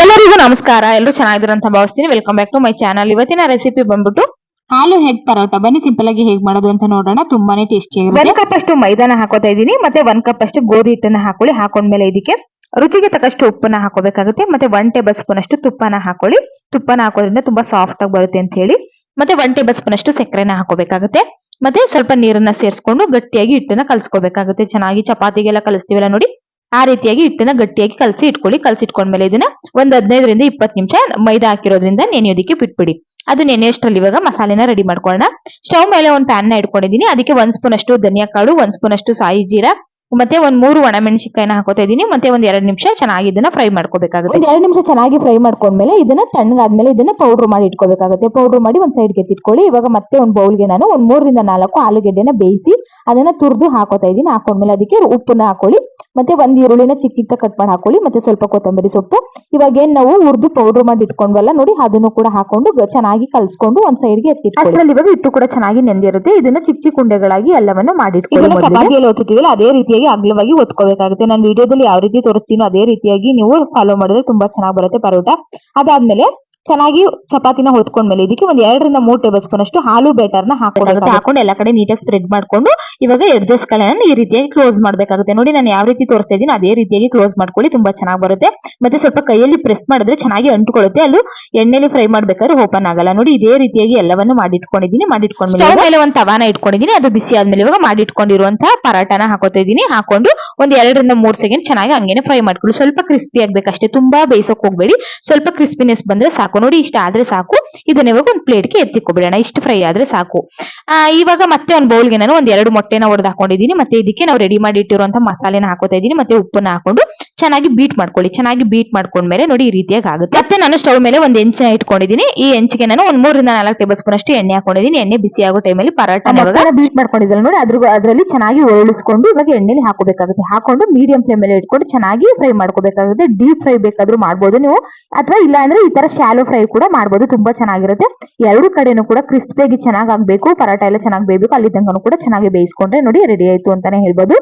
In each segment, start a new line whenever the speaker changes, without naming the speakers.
ಎಲ್ಲರಿಗೂ ನಮಸ್ಕಾರ. ಎಲ್ಲರೂ ಚೆನ್ನಾಗಿದ್ದೀರ ಅಂತ ಭಾವಿಸ್ತೀನಿ. Welcome back to my channel ಇವತ್ತಿನ ರೆಸಿಪಿ ಬಂದ್ಬಿಟ್ಟು
ಹಾಲು ಹೆಗ್ ಪರೋಟ. ಬನ್ನಿ ಸಿಂಪಲ್ ಆಗಿ ಹೇಗ್ ಮಾಡೋದು ಅಂತ ನೋಡೋಣ. ತುಂಬಾನೇ ಟೇಸ್ಟಿ
ಆಗಿದೆ
ಒನ್
ಕಪ್ ಅಷ್ಟು ಮೈದಾನ ಹಾಕೋತಾ ಇದೀನಿ ಮತ್ತೆ ಒನ್ ಕಪ್ ಅಷ್ಟು ಗೋಧಿ ಹಿಟ್ಟನ್ನ ಹಾಕೊಳ್ಳಿ. ಹಾಕೊಂಡ್ಮೇಲೆ ಇದಕ್ಕೆ ರುಚಿಗೆ ತಕ್ಕಷ್ಟು ಉಪ್ಪನ್ನ ಹಾಕೋಬೇಕಾಗುತ್ತೆ. ಮತ್ತೆ ಒನ್ ಟೇಬಲ್ ಸ್ಪೂನ್ ಅಷ್ಟು ತುಪ್ಪನ ಹಾಕೊಳ್ಳಿ. ತುಪ್ಪನ ಹಾಕೋದ್ರಿಂದ ತುಂಬಾ ಸಾಫ್ಟ್ ಆಗಿ ಬರುತ್ತೆ ಅಂತ ಹೇಳಿ. ಮತ್ತೆ ಒನ್ ಟೇಬಲ್ ಸ್ಪೂನ್ ಅಷ್ಟು ಸಕ್ಕರೆನ ಹಾಕೋಬೇಕಾಗುತ್ತೆ. ಮತ್ತೆ ಸ್ವಲ್ಪ ನೀರನ್ನ ಸೇರಿಸ್ಕೊಂಡು ಗಟ್ಟಿಯಾಗಿ ಹಿಟ್ಟನ್ನ ಕಲ್ಸ್ಕೋಬೇಕಾಗುತ್ತೆ. ಚೆನ್ನಾಗಿ ಚಪಾತಿಗೆಲ್ಲ ಕಲಸ್ತೀವಲ್ಲ ನೋಡಿ. ಆ ರೀತಿಯಾಗಿ ಹಿಟ್ಟನ್ನ ಗಟ್ಟಿಯಾಗಿ ಕಲಸಿ ಇಟ್ಕೊಳ್ಳಿ. ಕಲಸಿಟ್ಕೊಂಡ್ಮೇಲೆ ಇದನ್ನ ಒಂದ್ ಹದಿನೈದರಿಂದ ಇಪ್ಪತ್ತು ನಿಮಿಷ ಮೈದಾ ಹಾಕಿರೋದ್ರಿಂದ ನೆನೆಯೋದಿಕ್ಕೆ ಬಿಟ್ಬಿಡಿ. ಅದು ನೆನೆಯೋಷ್ಟ್ರಲ್ಲಿ ಇವಾಗ ಮಸಾಲೆನ ರೆಡಿ ಮಾಡ್ಕೊಳ್ಳೋಣ. ಸ್ಟವ್ ಮೇಲೆ ಒಂದು ಪ್ಯಾನ್ನ ಇಟ್ಕೊಂಡಿದ್ದೀನಿ. ಅದಕ್ಕೆ ಒಂದ್ ಸ್ಪೂನ್ ಅಷ್ಟು ಧನಿಯಾ ಕಾಳು, ಒಂದ್ ಸ್ಪೂನ್ ಅಷ್ಟು ಸಾಯಿ ಜೀರಾ, ಮತ್ತೆ ಒಂದ್ ಮೂರು ಒಣಮೆಣಸಿಕಾಯಿನ ಹಾಕೋತಾ ಇದೀನಿ ಮತ್ತೆ ಒಂದ್ ಎರಡು ನಿಮಿಷ ಚೆನ್ನಾಗಿ ಇದನ್ನ ಫ್ರೈ ಮಾಡ್ಕೋಬೇಕಾಗುತ್ತೆ.
ಎರಡು ನಿಮಿಷ ಚೆನ್ನಾಗಿ ಫ್ರೈ ಮಾಡ್ಕೊಂಡ್ಮೇಲೆ ಇದನ್ನ ತಣ್ಣಗಾದ್ಮೇಲೆ ಇದನ್ನ ಪೌಡರ್ ಮಾಡಿ ಇಟ್ಕೋಬೇಕಾಗುತ್ತೆ. ಪೌಡರ್ ಮಾಡಿ ಒಂದ್ ಸೈಡ್ಗೆ ಎತ್ತಿಟ್ಕೊಳ್ಳಿ. ಇವಾಗ ಮತ್ತೆ ಒಂದ್ ಬೌಲ್ಗೆ ನಾನು ಒಂದ್ ಮೂರರಿಂದ ನಾಲ್ಕು ಆಲೂಗೆಡ್ಡೆನ ಬೇಯಿಸಿ ಅದನ್ನ ತುರ್ದು ಹಾಕೋತಾ ಇದೀನಿ ಹಾಕೊಂಡ್ಮೇಲೆ ಅದಕ್ಕೆ ಉಪ್ಪನ್ನ ಹಾಕೊಳ್ಳಿ. ಮತ್ತೆ ಒಂದ್ ಈರುಳ್ಳಿನ ಚಿಕ್ಕ ಚಿಕ್ಕ ಕಟ್ ಮಾಡಿ ಹಾಕೊಳ್ಳಿ ಮತ್ತೆ ಸ್ವಲ್ಪ ಕೊತ್ತಂಬರಿ ಸೊಪ್ಪು. ಇವಾಗ ಏನ್ ನಾವು ಉರ್ದು ಪೌಡರ್ ಮಾಡಿ ಇಟ್ಕೊಂಡ್ವಲ್ಲ ನೋಡಿ ಅದನ್ನು ಕೂಡ ಹಾಕೊಂಡು ಚೆನ್ನಾಗಿ ಕಲ್ಸ್ಕೊಂಡು ಒಂದ್ ಸೈಡ್ಗೆ ಎತ್ತಿಟ್ಕೊಳ್ಳಿ.
ಅಷ್ಟರಲ್ಲಿ ಇವಾಗ ಹಿಟ್ಟು ಕೂಡ ಚೆನ್ನಾಗಿ ನೆಂದಿರುತ್ತೆ. ಇದನ್ನ ಚಿಕ್ಕ ಚಿಕ್ಕ ಉಂಡೆಗಳಾಗಿ ಎಲ್ಲವನ್ನು ಮೊದ್ಲಿಗೆ.
ಚಪಾತಿಯಲ್ಲಿ ಒತ್ತುತ್ತೀವಲ್ಲ ಅದೇ ರೀತಿಯಾಗಿ ಅಗ್ಲವಾಗಿ ಒತ್ಕೋಬೇಕಾಗುತ್ತೆ. ನಾನು ವಿಡಿಯೋದಲ್ಲಿ ಯಾವ ರೀತಿ ತೋರಿಸ್ತೀನೋ ಅದೇ ರೀತಿಯಾಗಿ ನೀವು ಫಾಲೋ ಮಾಡಿದ್ರೆ ತುಂಬಾ ಚೆನ್ನಾಗಿ ಬರುತ್ತೆ ಪರೋಟ. ಅದಾದ್ಮೇಲೆ ಚೆನ್ನಾಗಿ ಚಪಾತಿನ ಹೊತ್ಕೊಂಡ್ಮೇಲೆ ಇದಕ್ಕೆ ಒಂದ್ ಎರಡರಿಂದ ಮೂರ್ ಟೇಬಲ್ ಸ್ಪೂನ್ ಅಷ್ಟು ಹಾಲು ಬೇಟರ್ನ ಹಾಕೊಂಡು
ಹಾಕೊಂಡು ಎಲ್ಲ ಕಡೆ ನೀಟಾಗಿ ಸ್ಪ್ರೆಡ್ ಮಾಡ್ಕೊಂಡು ಇವಾಗ ಎಡ್ಜಸ್ ಗಳನ್ನ ಈ ರೀತಿಯಾಗಿ ಕ್ಲೋಸ್ ಮಾಡ್ಬೇಕಾಗುತ್ತೆ. ನೋಡಿ ನಾನು ಯಾವ ರೀತಿ ತೋರಿಸ್ತಾ ಇದ್ದೀನಿ ಅದೇ ರೀತಿಯಾಗಿ ಕ್ಲೋಸ್ ಮಾಡ್ಕೊಳ್ಳಿ ತುಂಬಾ ಚೆನ್ನಾಗಿ ಬರುತ್ತೆ. ಮತ್ತೆ ಸ್ವಲ್ಪ ಕೈಯಲ್ಲಿ ಪ್ರೆಸ್ ಮಾಡಿದ್ರೆ ಚೆನ್ನಾಗಿ ಅಂಟುಕೊಳ್ಳುತ್ತೆ. ಅಲ್ಲೂ ಎಣ್ಣೆಲಿ ಫ್ರೈ ಮಾಡ್ಬೇಕಾದ್ರೆ ಓಪನ್ ಆಗಲ್ಲ. ನೋಡಿ ಇದೇ ರೀತಿಯಾಗಿ ಎಲ್ಲವನ್ನು ಮಾಡಿಟ್ಕೊಂಡಿದ್ದೀನಿ ಮಾಡಿಟ್ಕೊಂಡ್ಮೇಲೆ ಒಂದು ತವಾನ ಇಟ್ಕೊಂಡಿದ್ದೀನಿ. ಅದು ಬಿಸಿ ಆದ್ಮೇಲೆ ಇವಾಗ ಮಾಡಿಟ್ಕೊಂಡಿರುವಂತಹ ಪರಾಟನ ಹಾಕೋತಾ ಇದ್ದೀನಿ ಹಾಕೊಂಡು ಒಂದ್ ಎರಡರಿಂದ ಮೂರ್ ಸೆಕೆಂಡ್ ಚೆನ್ನಾಗಿ ಹಂಗೇನೆ ಫ್ರೈ ಮಾಡ್ಕೊಳ್ಳಿ. ಸ್ವಲ್ಪ ಕ್ರಿಸ್ಪಿ ಆಗ್ಬೇಕಷ್ಟೇ. ತುಂಬಾ ಬೇಯಿಸೋಕ್ ಹೋಗ್ಬೇಡಿ. ಸ್ವಲ್ಪ ಕ್ರಿಸ್ಪಿನೆಸ್ ಬಂದ್ರೆ ಸಾಕು. ನೋಡಿ ಇಷ್ಟ ಆದ್ರೆ ಸಾಕು. ಇದನ್ನ ಇವಾಗ ಒಂದು ಪ್ಲೇಟ್ಗೆ ಎತ್ತಿಕೊಬಿಡೋಣ. ಇಷ್ಟು ಫ್ರೈ ಆದ್ರೆ ಸಾಕು. ಇವಾಗ ಮತ್ತೆ ಒಂದು ಬೌಲ್ಗೆ ನಾನು ಒಂದ್ ಎರಡು ಮೊಟ್ಟೆನ ಹೊಡೆದು ಹಾಕೊಂಡಿದ್ದೀನಿ. ಮತ್ತೆ ಇದಕ್ಕೆ ನಾವು ರೆಡಿ ಮಾಡಿ ಇಟ್ಟಿರುವಂತ ಮಸಾಲೆನ ಹಾಕೋತಾ ಇದೀನಿ ಮತ್ತೆ ಉಪ್ಪನ್ನ ಹಾಕೊಂಡು ಚೆನ್ನಾಗಿ ಬೀಟ್ ಮಾಡ್ಕೊಳ್ಳಿ. ಚೆನ್ನಾಗಿ ಬೀಟ್ ಮಾಡ್ಕೊಂಡ್ಮೇಲೆ ನೋಡಿ ಈ ರೀತಿಯಾಗಿ ಆಗುತ್ತೆ. ಮತ್ತೆ ನಾನು ಸ್ಟವ್ ಮೇಲೆ ಒಂದು ಹೆಂಚಿನ ಇಟ್ಕೊಂಡಿದ್ದೀನಿ. ಈ ಹೆಂಚಿಗೆ ನಾನು ಒಂದ್ ಮೂರಿಂದ ನಾಲ್ಕು ಟೇಬಲ್ ಸ್ಪೂನ್ ಅಷ್ಟು ಎಣ್ಣೆ ಹಾಕೊಂಡಿದ್ದೀನಿ. ಎಣ್ಣೆ ಬಿಸಿ ಆಗೋ ಟೈಮಲ್ಲಿ ಪರಾಟ
ಬೀಟ್ ಮಾಡ್ಕೊಂಡಿದ್ದಲ್ಲ ನೋಡಿ ಅದ್ರ ಅದರಲ್ಲಿ ಚೆನ್ನಾಗಿ ಒರಳಿಸ್ಕೊಂಡು ಇವಾಗ ಎಣ್ಣೆಲಿ ಹಾಕೋಬೇಕಾಗುತ್ತೆ. ಹಾಕೊಂಡು ಮೀಡಿಯಂ ಫ್ಲೇಮ್ ಮೇಲೆ ಇಟ್ಕೊಂಡು ಚೆನ್ನಾಗಿ ಫ್ರೈ ಮಾಡ್ಕೋಬೇಕಾಗುತ್ತೆ. ಡೀಪ್ ಫ್ರೈ ಬೇಕಾದ್ರೂ ಮಾಡ್ಬೋದು ನೀವು. ಅಥವಾ ಇಲ್ಲ ಅಂದ್ರೆ ಈ ತರ ಶಾಲೋ ಫ್ರೈ ಕೂಡ ಮಾಡ್ಬೋದು, ತುಂಬಾ ಚೆನ್ನಾಗಿರುತ್ತೆ. ಎರಡು ಕಡೆನೂ ಕೂಡ ಕ್ರಿಸ್ಪಿಯಾಗಿ ಚೆನ್ನಾಗಿ ಆಗ್ಬೇಕು ಪರೋಟ ಎಲ್ಲ ಚೆನ್ನಾಗಿ ಬೇಯಬೇಕು ಅಲ್ಲಿ ಕೂಡ ಚೆನ್ನಾಗಿ ಬೇಯಿಸ್ಕೊಂಡ್ರೆ ನೋಡಿ ರೆಡಿ ಆಯ್ತು ಅಂತಾನೆ ಹೇಳ್ಬೋದು.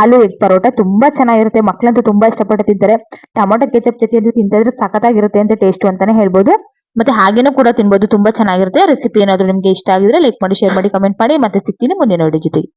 ಆಲೂ, ಎಗ್ ಪರೋಟ ತುಂಬಾ ಚೆನ್ನಾಗಿರುತ್ತೆ ಮಕ್ಕಳಂತೂ ತುಂಬಾ ಇಷ್ಟಪಟ್ಟು ತಿಂತಾರೆ. ಟೊಮೊಟೊ, ಕೆಚಪ್ ಜೊತೆ ಅದು ತಿಂತಿದ್ರೆ ಸಖತ್ತಾಗಿರುತ್ತೆ ಅಂತ ಟೇಸ್ಟ್ ಅಂತಾನೆ ಹೇಳ್ಬೋದು.
ಮತ್ತೆ ಹಾಗೇನೂ ಕೂಡ ತಿನ್ಬೋದು, ತುಂಬಾ ಚೆನ್ನಾಗಿರುತ್ತೆ. ರೆಸಿಪಿ ಏನಾದ್ರು ನಿಮ್ಗೆ ಇಷ್ಟ ಆಗಿದ್ರೆ ಲೈಕ್ ಮಾಡಿ ಶೇರ್ ಮಾಡಿ ಕಮೆಂಟ್ ಮಾಡಿ. ಮತ್ತೆ ಸಿಗ್ತೀನಿ ಮುಂದಿನ ನೋಡಿ ಜೊತೆಗೆ.